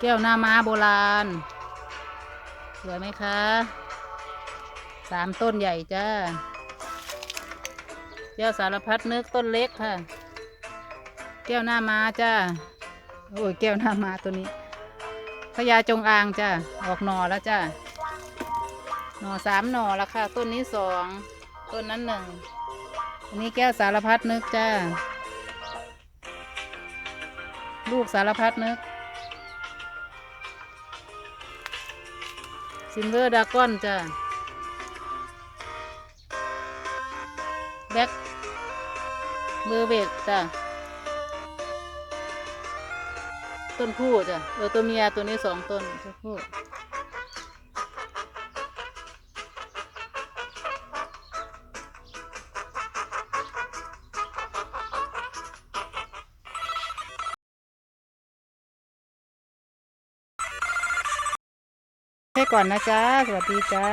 แก้วหน้าม้าโบราณ สวยไหมคะ สามต้นใหญ่จ้า แก้วสารพัดนึกต้นเล็กค่ะ แก้วหน้าม้าจ้า โอ้ยแก้วหน้าม้าตัวนี้พญาจงอางจ้า ออกหน่อแล้วจ้า หน่อสามหน่อแล้วค่ะ ต้นนี้สอง ต้นนั้นหนึ่ง อันนี้แก้วสารพัดนึกจ้า ลูกสารพัดนึก ซิลเวอร์ดากอนจ้ะแบ็คเบอร์เวกจ้ะต้นผู้จ้ะเออตัวเมียตัวนี้สองต้นตัวผู้ ก่อนนะจ๊ะ สวัสดีจ้า